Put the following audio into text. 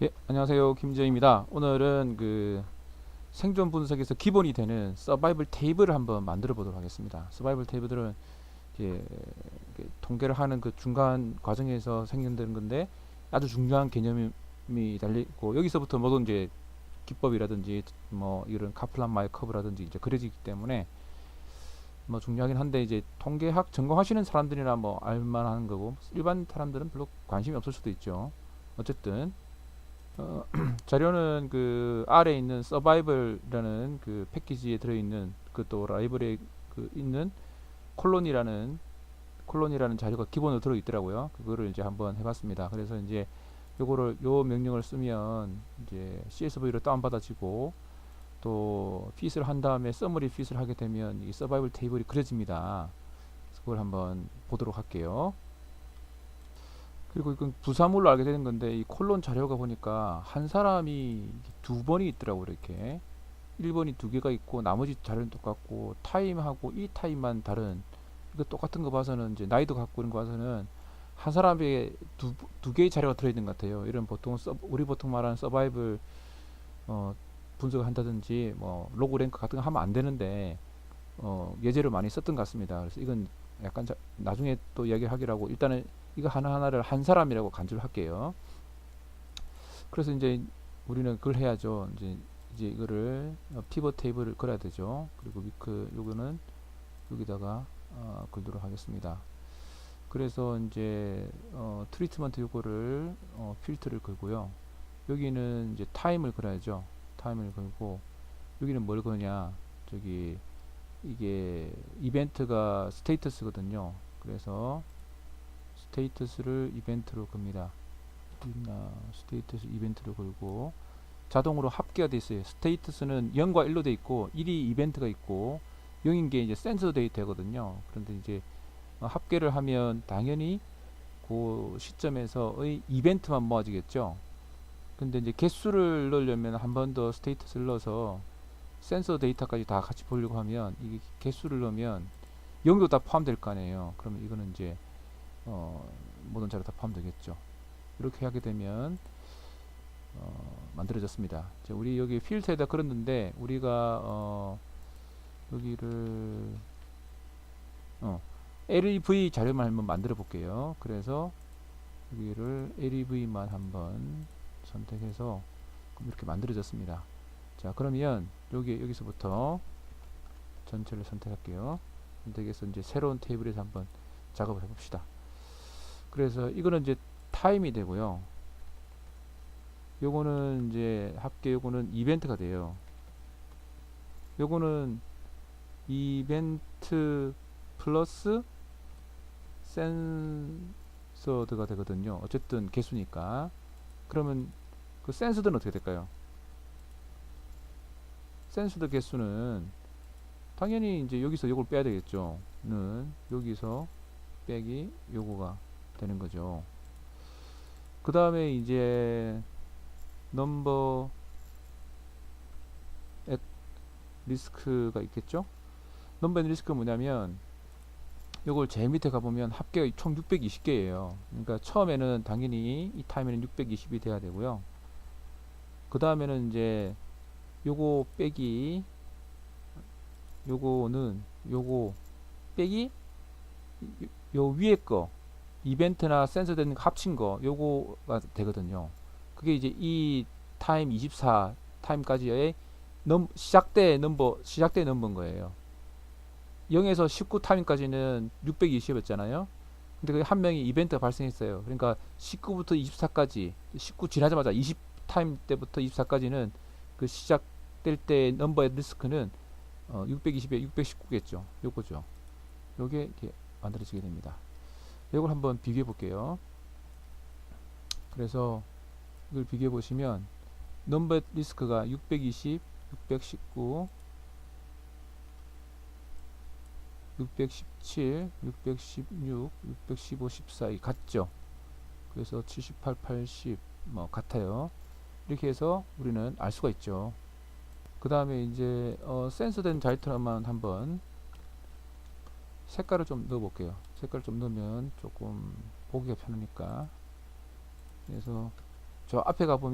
예, 안녕하세요. 김지영입니다. 오늘은 그 생존 분석에서 기본이 되는 서바이벌 테이블을 한번 만들어 보도록 하겠습니다. 서바이벌 테이블들은 그 통계를 하는 그 중간 과정에서 생성되는 건데 아주 중요한 개념이 달리고 여기서부터 모든 이제 기법이라든지 뭐 이런 카플란 마이 커브라든지 이제 그려지기 때문에 뭐 중요하긴 한데 이제 통계학 전공하시는 사람들이나 뭐 알만한 거고 일반 사람들은 별로 관심이 없을 수도 있죠. 어쨌든 어, 자료는 그 아래에 있는 서바이벌이라는 그 패키지에 들어있는 그 또 라이브러리에 그 있는 콜론이라는 콜론이라는 자료가 기본으로 들어있더라고요. 그거를 이제 한번 해봤습니다. 그래서 이제 요거를 요 명령을 쓰면 이제 CSV로 다운받아지고 또 핏을 한 다음에 서머리 핏을 하게 되면 이 서바이벌 테이블이 그려집니다. 그걸 한번 보도록 할게요. 그리고 이건 부사물로 알게 되는 건데 이 콜론 자료가 보니까 한 사람이 두 번이 있더라고 이렇게 1번이 두 개가 있고 나머지 자료는 똑같고 타임하고 이 타임만 다른 이거 똑같은 거 봐서는 이제 나이도 같고 이런 거 봐서는 한 사람에게 두, 두 개의 자료가 들어있는 것 같아요. 이런 보통 서, 우리 보통 말하는 서바이벌 어, 분석을 한다든지 뭐 로그 랭크 같은 거 하면 안 되는데 어, 예제를 많이 썼던 것 같습니다. 그래서 이건 약간 자, 나중에 또 이야기하기라고 일단은 이거 하나하나를 한 사람이라고 간주를 할게요. 그래서 이제 우리는 그걸 해야죠. 이제 이제 이거를 어, 피벗 테이블을 걸어야 되죠. 그리고 위크 요거는 여기다가 어, 걸도록 하겠습니다. 그래서 이제 어, 트리트먼트 요거를 어, 필터를 걸고요. 여기는 이제 타임을 걸어야죠. 타임을 걸고 여기는 뭘 거냐? 저기 이게 이벤트가 스테이터스거든요. 그래서 스테이터스를 이벤트로 겁니다. 있나 스테이터스 이벤트로 걸고 자동으로 합계가 되어 있어요. 스테이터스는 0과 1로 되어 있고 1이 이벤트가 있고 0인 게 이제 센서 데이터거든요. 그런데 이제 어, 합계를 하면 당연히 그 시점에서의 이벤트만 모아지겠죠. 근데 이제 개수를 넣으려면 한 번 더 스테이터스를 넣어서 센서 데이터까지 다 같이 보려고 하면 이게 개수를 넣으면 0도 다 포함될 거 아니에요. 그러면 이거는 이제 어, 모든 자료 다 포함되겠죠. 이렇게 하게 되면 어, 만들어졌습니다. 자, 우리 여기 필터에다 걸었는데 우리가 어, 여기를 어, LEV 자료만 한번 만들어 볼게요. 그래서 여기를 LEV만 한번 선택해서 이렇게 만들어졌습니다. 자 그러면 여기 여기서부터 전체를 선택할게요. 선택해서 이제 새로운 테이블에서 한번 작업을 해봅시다. 그래서 이거는 이제 타임이 되고요. 요거는 이제 합계 요거는 이벤트가 돼요. 요거는 이벤트 플러스 센서드가 되거든요. 어쨌든 개수니까. 그러면 그 센서드는 어떻게 될까요? 센서드 개수는 당연히 이제 여기서 요걸 빼야 되겠죠. 는 여기서 빼기 요거가 되는 거죠. 그 다음에 이제 넘버 앳 리스크가 있겠죠. 넘버 앳 리스크가 뭐냐면 요걸 제일 밑에 가보면 합계가 총 620개예요. 그러니까 처음에는 당연히 이 타임에는 620이 돼야 되고요. 그 다음에는 이제 요거 빼기 요거는 요거 빼기 요 위에 거 이벤트나 센서 되는 거 합친 거 요거가 되거든요. 그게 이제 이 타임 24 타임까지의 넘 시작 때 넘버 시작 때 넘버인 거예요. 0에서 19 타임까지는 620였잖아요. 근데 그 한 명이 이벤트가 발생했어요. 그러니까 19부터 24까지 19 지나자마자 20 타임 때부터 24까지는 그 시작될 때 넘버의 리스크는 어, 620에 619겠죠. 요거죠. 요게 이렇게 만들어지게 됩니다. 이걸 한번 비교해 볼게요. 그래서 이걸 비교해 보시면 넘버 리스크가 620, 619, 617, 616, 615, 14이 같죠. 그래서 78, 80 뭐 같아요. 이렇게 해서 우리는 알 수가 있죠. 그 다음에 이제 어, 센서된 자이트만 한번 색깔을 좀 넣어 볼게요. 색깔 좀 넣으면 조금 보기가 편하니까. 그래서 저 앞에 가보면